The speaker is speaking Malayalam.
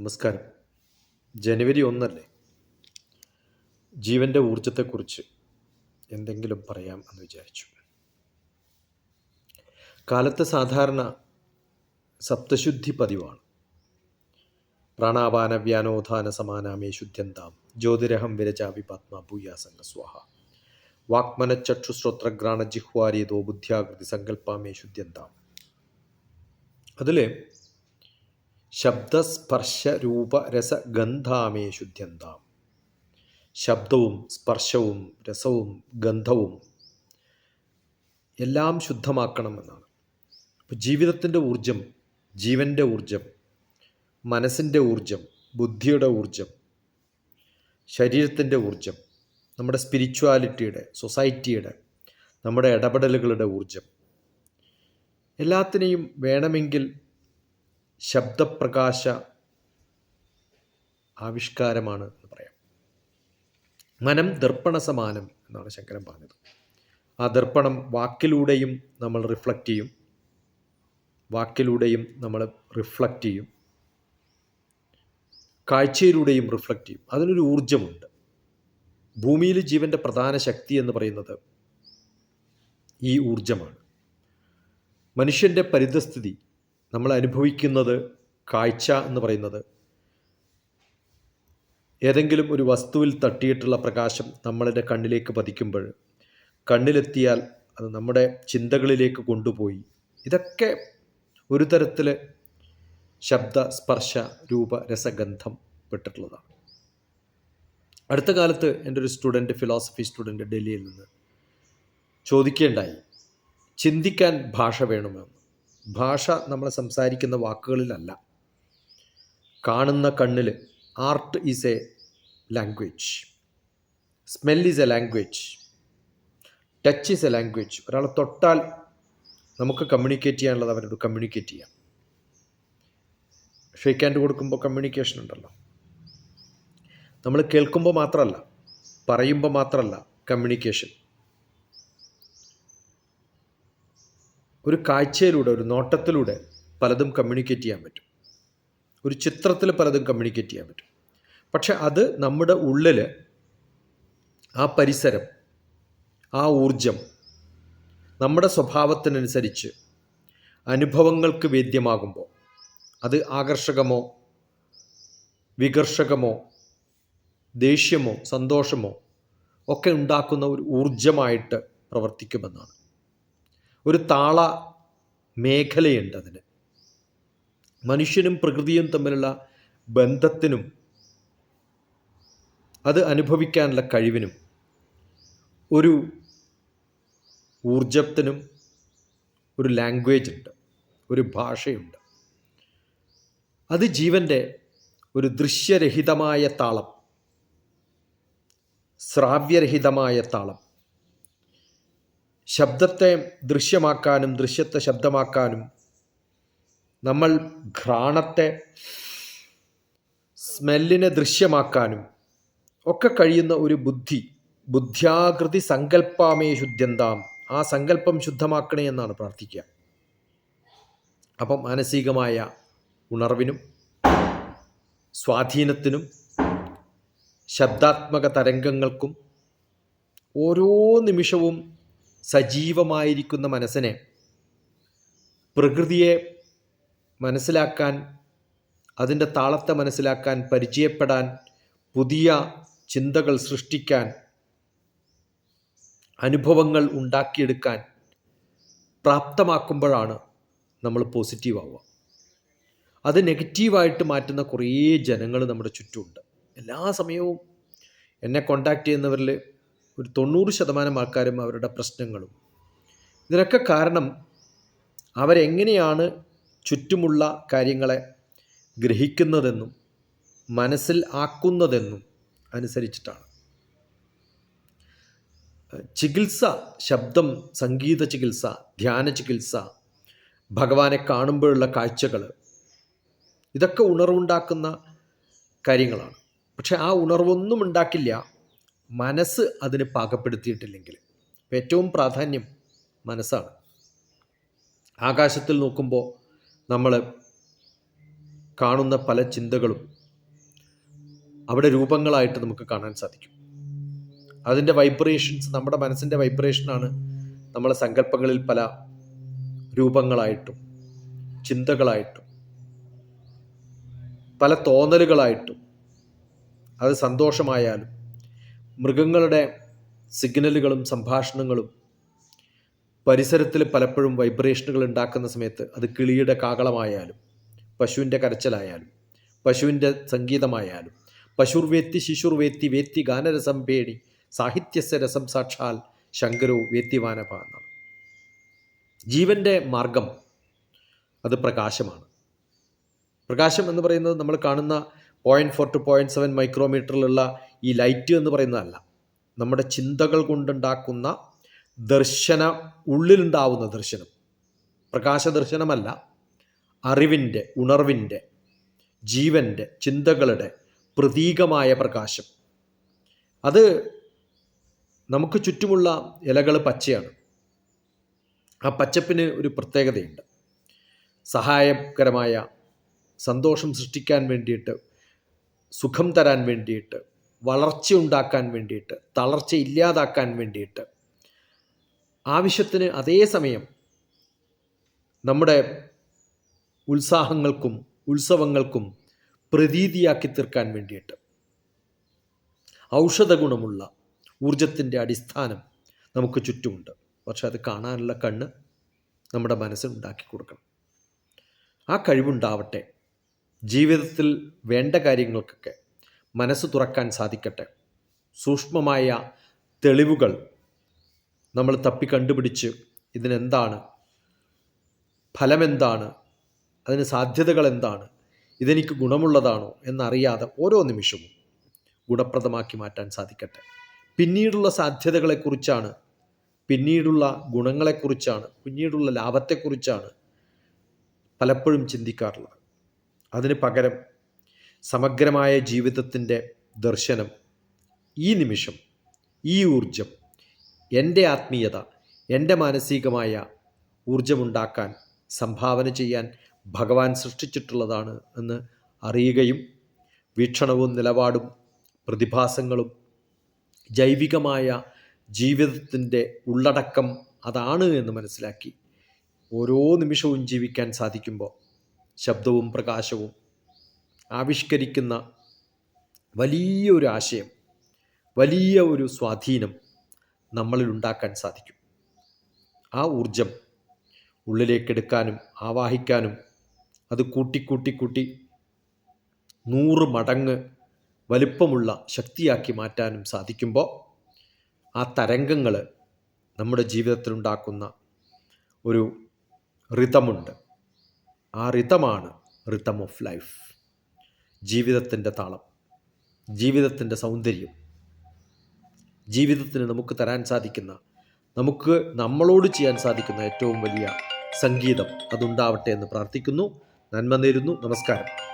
നമസ്കാരം. ജനുവരി ഒന്നല്ലേ? ജീവന്റെ ഊർജത്തെക്കുറിച്ച് എന്തെങ്കിലും പറയാം എന്ന് വിചാരിച്ചു. കാലത്ത് സാധാരണ സപ്തശുദ്ധി പതിവാണ്. പ്രാണാപാന വ്യാനോധാന സമാനാമേ ശുദ്ധ്യന്താം ജ്യോതിരഹം വിരചാവി പത്മ ഭൂയാസംഗ സ്വാഹ. വാക്മന ചക്ഷുശ്രോത്രഗ്രാണ ജിഹ്വാരിയതോ ബുദ്ധ്യാകൃതി സങ്കല്പാമേ ശുദ്ധ്യന്താം. അതിൽ ശബ്ദസ്പർശ രൂപ രസ ഗന്ധാമേ ശുദ്ധ്യന്താം ശബ്ദവും സ്പർശവും രസവും ഗന്ധവും എല്ലാം ശുദ്ധമാക്കണമെന്നാണ്. അപ്പോൾ ജീവിതത്തിന്റെ ഊർജം ജീവന്റെ ഊർജം മനസ്സിന്റെ ഊർജം ബുദ്ധിയുടെ ഊർജം ശരീരത്തിന്റെ ഊർജം നമ്മുടെ സ്പിരിച്വാലിറ്റിയുടെ സൊസൈറ്റിയുടെ നമ്മുടെ ഇടപെടലുകളുടെ ഊർജം എല്ലാത്തിനെയും വേണമെങ്കിൽ ശബ്ദപ്രകാശ ആവിഷ്കാരമാണ് എന്ന് പറയാം. മനം ദർപ്പണ സമാനം എന്നാണ് ശങ്കരൻ പറഞ്ഞത്. ആ ദർപ്പണം വാക്കിലൂടെയും നമ്മൾ റിഫ്ലക്റ്റ് ചെയ്യും. വാക്കിലൂടെയും നമ്മൾ റിഫ്ലക്റ്റ് ചെയ്യും. കാഴ്ചയിലൂടെയും റിഫ്ലക്റ്റ് ചെയ്യും. അതിനൊരു ഊർജമുണ്ട് ഭൂമിയിൽ ജീവന്റെ പ്രധാന ശക്തി എന്ന് പറയുന്നത് ഈ ഊർജമാണ് മനുഷ്യന്റെ പരിതസ്ഥിതി നമ്മൾ അനുഭവിക്കുന്നത് കാഴ്ച എന്ന് പറയുന്നത്. ഏതെങ്കിലും ഒരു വസ്തുവിൽ തട്ടിയിട്ടുള്ള പ്രകാശം നമ്മളുടെ കണ്ണിലേക്ക് പതിക്കുമ്പോൾ കണ്ണിലെത്തിയാൽ അത് നമ്മുടെ ചിന്തകളിലേക്ക് കൊണ്ടുപോയി. ഇതൊക്കെ ഒരു തരത്തിൽ ശബ്ദ സ്പർശ രൂപ രസഗന്ധം പെട്ടിട്ടുള്ളതാണ്. അടുത്ത കാലത്ത് എന്റെ ഒരു സ്റ്റുഡന്റ് ഫിലോസഫി സ്റ്റുഡന്റ് ഡൽഹിയിൽ നിന്ന് ചോദിക്കേണ്ടായി ചിന്തിക്കാൻ ഭാഷ വേണമെന്ന് ഭാഷ നമ്മൾ സംസാരിക്കുന്ന വാക്കുകളിലല്ല. കാണുന്ന കണ്ണിൽ art is a language smell is a language touch is a language ഒരാളെ തൊട്ടാൽ നമുക്ക് കമ്മ്യൂണിക്കേറ്റ് ചെയ്യാനുള്ളത് അവരോട് കമ്മ്യൂണിക്കേറ്റ് ചെയ്യാം. ഷേക്ക് ഹാൻഡ് കൊടുക്കുമ്പോൾ കമ്മ്യൂണിക്കേഷൻ ഉണ്ടല്ലോ. നമ്മൾ കേൾക്കുമ്പോൾ മാത്രമല്ല പറയുമ്പോൾ മാത്രമല്ല കമ്മ്യൂണിക്കേഷൻ ഒരു കാഴ്ചയിലൂടെ ഒരു നോട്ടത്തിലൂടെ പലതും കമ്മ്യൂണിക്കേറ്റ് ചെയ്യാൻ പറ്റും. ഒരു ചിത്രത്തിൽ പലതും കമ്മ്യൂണിക്കേറ്റ് ചെയ്യാൻ പറ്റും. പക്ഷെ അത് നമ്മുടെ ഉള്ളിൽ ആ പരിസരം ആ ഊർജം നമ്മുടെ സ്വഭാവത്തിനനുസരിച്ച് അനുഭവങ്ങൾക്ക് വേദ്യമാകുമ്പോൾ അത് ആകർഷകമോ വികർഷകമോ ദേഷ്യമോ സന്തോഷമോ ഒക്കെ ഉണ്ടാക്കുന്ന ഒരു ഊർജമായിട്ട് പ്രവർത്തിക്കുമെന്നാണ്. ഒരു താള മേഖലയുണ്ട് അതിന്. മനുഷ്യനും പ്രകൃതിയും തമ്മിലുള്ള ബന്ധത്തിനും അത് അനുഭവിക്കാനുള്ള കഴിവിനും ഒരു ഊർജത്തിനും ഒരു ലാംഗ്വേജ് ഉണ്ട് ഒരു ഭാഷയുണ്ട്. അത് ജീവന്റെ ഒരു ദൃശ്യരഹിതമായ താളം ശ്രാവ്യരഹിതമായ താളം ശബ്ദത്തെ ദൃശ്യമാക്കാനും ദൃശ്യത്തെ ശബ്ദമാക്കാനും നമ്മൾ ഘ്രാണത്തെ സ്മെല്ലിനെ ദൃശ്യമാക്കാനും ഒക്കെ കഴിയുന്ന ഒരു ബുദ്ധി ബുദ്ധ്യാകൃതി സങ്കല്പാമേ ശുദ്ധ്യന്താം. ആ സങ്കല്പം ശുദ്ധമാക്കണേ എന്നാണ് പ്രാർത്ഥിക്കുക. അപ്പം മാനസികമായ ഉണർവിനും സ്വാധീനത്തിനും ശബ്ദാത്മക തരംഗങ്ങൾക്കും ഓരോ നിമിഷവും സജീവമായിരിക്കുന്ന മനസ്സിനെ പ്രകൃതിയെ മനസ്സിലാക്കാൻ അതിന്റെ താളത്തെ മനസ്സിലാക്കാൻ പരിചയപ്പെടാൻ പുതിയ ചിന്തകൾ സൃഷ്ടിക്കാൻ അനുഭവങ്ങൾ ഉണ്ടാക്കിയെടുക്കാൻ പ്രാപ്തമാക്കുമ്പോഴാണ് നമ്മൾ പോസിറ്റീവാവുക. അത് നെഗറ്റീവായിട്ട് മാറ്റുന്ന കുറേ ജനങ്ങൾ നമ്മുടെ ചുറ്റുമുണ്ട്. എല്ലാ സമയവും എന്നെ കോണ്ടാക്ട് ചെയ്യുന്നവരിൽ ഒരു തൊണ്ണൂറ് ശതമാനം ആൾക്കാരും അവരുടെ പ്രശ്നങ്ങളും. ഇതിനൊക്കെ കാരണം അവരെങ്ങനെയാണ് ചുറ്റുമുള്ള കാര്യങ്ങളെ ഗ്രഹിക്കുന്നതെന്നും മനസ്സിൽ ആക്കുന്നതെന്നും അനുസരിച്ചിട്ടാണ്. ചികിത്സ ശബ്ദം സംഗീത ചികിത്സ ധ്യാന ചികിത്സ ഭഗവാനെ കാണുമ്പോഴുള്ള കാഴ്ചകൾ ഇതൊക്കെ ഉണർവുണ്ടാക്കുന്ന കാര്യങ്ങളാണ്. പക്ഷെ ആ ഉണർവൊന്നും ഉണ്ടാക്കില്ല. മനസ്സ് അതിന് പാകപ്പെടുത്തിയിട്ടില്ലെങ്കിൽ. ഏറ്റവും പ്രാധാന്യം മനസ്സാണ്. ആകാശത്തിൽ നോക്കുമ്പോൾ നമ്മൾ കാണുന്ന പല ചിന്തകളും അവിടെ രൂപങ്ങളായിട്ട് നമുക്ക് കാണാൻ സാധിക്കും. അതിന്റെ വൈബ്രേഷൻസ് നമ്മുടെ മനസ്സിന്റെ വൈബ്രേഷനാണ് നമ്മളെ സങ്കല്പങ്ങളിൽ പല രൂപങ്ങളായിട്ടും ചിന്തകളായിട്ടും പല തോന്നലുകളായിട്ടും അത് സന്തോഷമായാലും മൃഗങ്ങളുടെ സിഗ്നലുകളും സംഭാഷണങ്ങളും പരിസരത്തിൽ പലപ്പോഴും വൈബ്രേഷനുകൾ ഉണ്ടാക്കുന്ന സമയത്ത് അത് കിളിയുടെ കാകളമായാലും പശുവിന്റെ കരച്ചിലായാലും പശുവിന്റെ സംഗീതമായാലും പശുർവേത്തി ശിശുർവേത്തി വേത്തി ഗാനരസം പേടി സാഹിത്യസ്യ രസം സാക്ഷാൽ ശങ്കരോ വേത്തിവാനഭ എന്നാണ്. ജീവന്റെ മാർഗം അത് പ്രകാശമാണ്. പ്രകാശം എന്ന് പറയുന്നത് നമ്മൾ കാണുന്ന point four two point seven മൈക്രോമീറ്ററിലുള്ള ഈ ലൈറ്റ് എന്ന് പറയുന്നതല്ല. നമ്മുടെ ചിന്തകൾ കൊണ്ടുണ്ടാക്കുന്ന ദർശന ഉള്ളിലുണ്ടാവുന്ന ദർശനം. പ്രകാശ ദർശനമല്ല അറിവിന്റെ ഉണർവിന്റെ ജീവന്റെ ചിന്തകളുടെ പ്രതീകമായ പ്രകാശം. അത് നമുക്ക് ചുറ്റുമുള്ള ഇലകൾ പച്ചയാണ്. ആ പച്ചപ്പിന് ഒരു പ്രത്യേകതയുണ്ട്. സഹായകരമായ സന്തോഷം സൃഷ്ടിക്കാൻ വേണ്ടിയിട്ട് സുഖം തരാൻ വേണ്ടിയിട്ട് വളർച്ച ഉണ്ടാക്കാൻ വേണ്ടിയിട്ട് തളർച്ച ഇല്ലാതാക്കാൻ വേണ്ടിയിട്ട് ആവശ്യത്തിന് അതേസമയം നമ്മുടെ ഉത്സാഹങ്ങൾക്കും ഉത്സവങ്ങൾക്കും പ്രതീതിയാക്കി തീർക്കാൻ വേണ്ടിയിട്ട് ഔഷധ ഗുണമുള്ള ഊർജത്തിന്റെ അടിസ്ഥാനം നമുക്ക് ചുറ്റുമുണ്ട്. പക്ഷെ അത് കാണാനുള്ള കണ്ണ് നമ്മുടെ മനസ്സിൽ ഉണ്ടാക്കി കൊടുക്കണം. ആ കഴിവുണ്ടാവട്ടെ. ജീവിതത്തിൽ വേണ്ട കാര്യങ്ങൾക്കൊക്കെ മനസ്സ് തുറക്കാൻ സാധിക്കട്ടെ. സൂക്ഷ്മമായ തെളിവുകൾ നമ്മൾ തപ്പി കണ്ടുപിടിച്ച് ഇതിനെന്താണ് ഫലമെന്താണ് അതിന് സാധ്യതകൾ എന്താണ് ഇതെനിക്ക് ഗുണമുള്ളതാണോ എന്നറിയാതെ ഓരോ നിമിഷവും ഗുണപ്രദമാക്കി മാറ്റാൻ സാധിക്കട്ടെ. പിന്നീടുള്ള സാധ്യതകളെക്കുറിച്ചാണ് പിന്നീടുള്ള ഗുണങ്ങളെക്കുറിച്ചാണ് പിന്നീടുള്ള ലാഭത്തെക്കുറിച്ചാണ് പലപ്പോഴും ചിന്തിക്കാറുള്ളത്. അതിന് പകരം സമഗ്രമായ ജീവിതത്തിന്റെ ദർശനം ഈ നിമിഷം ഈ ഊർജം എന്റെ ആത്മീയത എന്റെ മാനസികമായ ഊർജമുണ്ടാക്കാൻ സംഭാവന ചെയ്യാൻ ഭഗവാൻ സൃഷ്ടിച്ചിട്ടുള്ളതാണ് എന്ന് അറിയുകയും വീക്ഷണവും നിലപാടും പ്രതിഭാസങ്ങളും ജൈവികമായ ജീവിതത്തിന്റെ ഉള്ളടക്കം അതാണ് എന്ന് മനസ്സിലാക്കി ഓരോ നിമിഷവും ജീവിക്കാൻ സാധിക്കുമ്പോൾ ശബ്ദവും പ്രകാശവും ആവിഷ്കരിക്കുന്ന വലിയൊരു ആശയം വലിയ ഒരു സ്വാധീനം നമ്മളിൽ ഉണ്ടാക്കാൻ സാധിക്കും. ആ ഊർജം ഉള്ളിലേക്കെടുക്കാനും ആവാഹിക്കാനും അത് കൂട്ടിക്കൂട്ടി കൂട്ടി നൂറ് മടങ്ങ് വലിപ്പമുള്ള ശക്തിയാക്കി മാറ്റാനും സാധിക്കുമ്പോൾ ആ തരംഗങ്ങൾ നമ്മുടെ ജീവിതത്തിലുണ്ടാക്കുന്ന ഒരു റിതമുണ്ട്. ആ റിതമാണ് റിതം ഓഫ് ലൈഫ്. ജീവിതത്തിന്റെ താളം ജീവിതത്തിന്റെ സൗന്ദര്യം ജീവിതത്തിന് നമുക്ക് തരാൻ സാധിക്കുന്ന നമുക്ക് നമ്മളോട് ചെയ്യാൻ സാധിക്കുന്ന ഏറ്റവും വലിയ സംഗീതം അതുണ്ടാവട്ടെ എന്ന് പ്രാർത്ഥിക്കുന്നു. നന്മ നേരുന്നു. നമസ്കാരം.